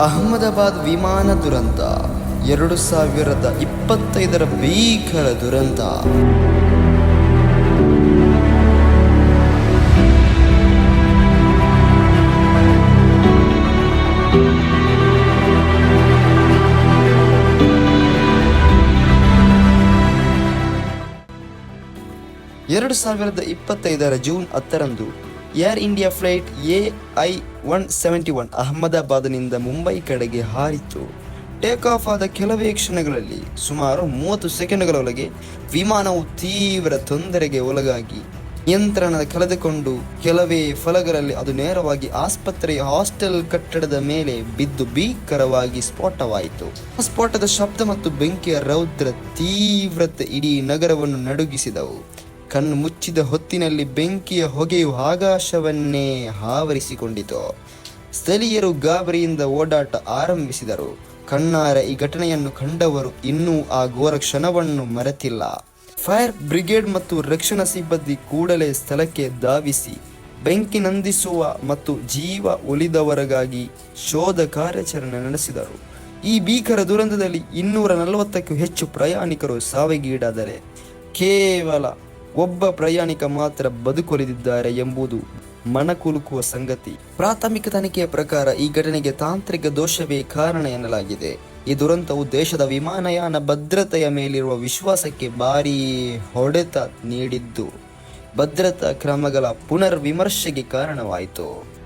ಅಹಮದಾಬಾದ್ ವಿಮಾನ ದುರಂತ. ಎರಡು ಸಾವಿರದ ಇಪ್ಪತ್ತೈದರ ಭೀಕರ ದುರಂತ. ಎರಡು ಸಾವಿರದ ಇಪ್ಪತ್ತೈದರ ಜೂನ್ ಹತ್ತರಂದು Air India flight A I one seventy one ಅಹಮದಾಬಾದ್ನಿಂದ Mumbai ಕಡೆಗೆ ಹಾರಿತು. ಟೇಕ್ ಆಫ್ ಆದ ಕೆಲವೇ ಕ್ಷಣಗಳಲ್ಲಿ ಸುಮಾರು ಮೂವತ್ತು ಸೆಕೆಂಡ್ಗಳೊಳಗೆ ವಿಮಾನವು ತೀವ್ರ ತೊಂದರೆಗೆ ಒಳಗಾಗಿ ನಿಯಂತ್ರಣ ಕಳೆದುಕೊಂಡು ಕೆಲವೇ ಫಲಗಳಲ್ಲಿ ಅದು ನೇರವಾಗಿ ಆಸ್ಪತ್ರೆಯ ಹಾಸ್ಟೆಲ್ ಕಟ್ಟಡದ ಮೇಲೆ ಬಿದ್ದು ಭೀಕರವಾಗಿ ಸ್ಫೋಟವಾಯಿತು. ಸ್ಫೋಟದ ಶಬ್ದ ಮತ್ತು ಬೆಂಕಿಯ ರೌದ್ರ ತೀವ್ರತೆ ಇಡೀ ನಗರವನ್ನು ನಡುಗಿಸಿದವು. ಕಣ್ಣು ಮುಚ್ಚಿದ ಹೊತ್ತಿನಲ್ಲಿ ಬೆಂಕಿಯ ಹೊಗೆಯು ಆಕಾಶವನ್ನೇ ಆವರಿಸಿಕೊಂಡಿತು. ಸ್ಥಳೀಯರು ಗಾಬರಿಯಿಂದ ಓಡಾಟ ಆರಂಭಿಸಿದರು. ಕಣ್ಣಾರ ಈ ಘಟನೆಯನ್ನು ಕಂಡವರು ಇನ್ನೂ ಆ ಘೋರ ಕ್ಷಣವನ್ನು ಮರೆತಿಲ್ಲ. ಫೈರ್ ಬ್ರಿಗೇಡ್ ಮತ್ತು ರಕ್ಷಣಾ ಸಿಬ್ಬಂದಿ ಕೂಡಲೇ ಸ್ಥಳಕ್ಕೆ ಧಾವಿಸಿ, ಬೆಂಕಿ ನಂದಿಸುವ ಮತ್ತು ಜೀವ ಉಳಿದವರಿಗಾಗಿ ಶೋಧ ಕಾರ್ಯಾಚರಣೆ ನಡೆಸಿದರು. ಈ ಭೀಕರ ದುರಂತದಲ್ಲಿ ಇನ್ನೂರ ನಲವತ್ತಕ್ಕೂ ಹೆಚ್ಚು ಪ್ರಯಾಣಿಕರು ಸಾವಿಗೀಡಾದರೆ ಕೇವಲ ಒಬ್ಬ ಪ್ರಯಾಣಿಕ ಮಾತ್ರ ಬದುಕುಳಿದಿದ್ದಾರೆ ಎಂಬುದು ಮನಕುಲುಕುವ ಸಂಗತಿ. ಪ್ರಾಥಮಿಕ ತನಿಖೆಯ ಪ್ರಕಾರ ಈ ಘಟನೆಗೆ ತಾಂತ್ರಿಕ ದೋಷವೇ ಕಾರಣ ಎನ್ನಲಾಗಿದೆ. ಈ ದುರಂತವು ದೇಶದ ವಿಮಾನಯಾನ ಭದ್ರತೆಯ ಮೇಲಿರುವ ವಿಶ್ವಾಸಕ್ಕೆ ಭಾರೀ ಹೊಡೆತ ನೀಡಿದ್ದು. ಭದ್ರತಾ ಕ್ರಮಗಳ ಪುನರ್ ವಿಮರ್ಶೆಗೆ ಕಾರಣವಾಯಿತು.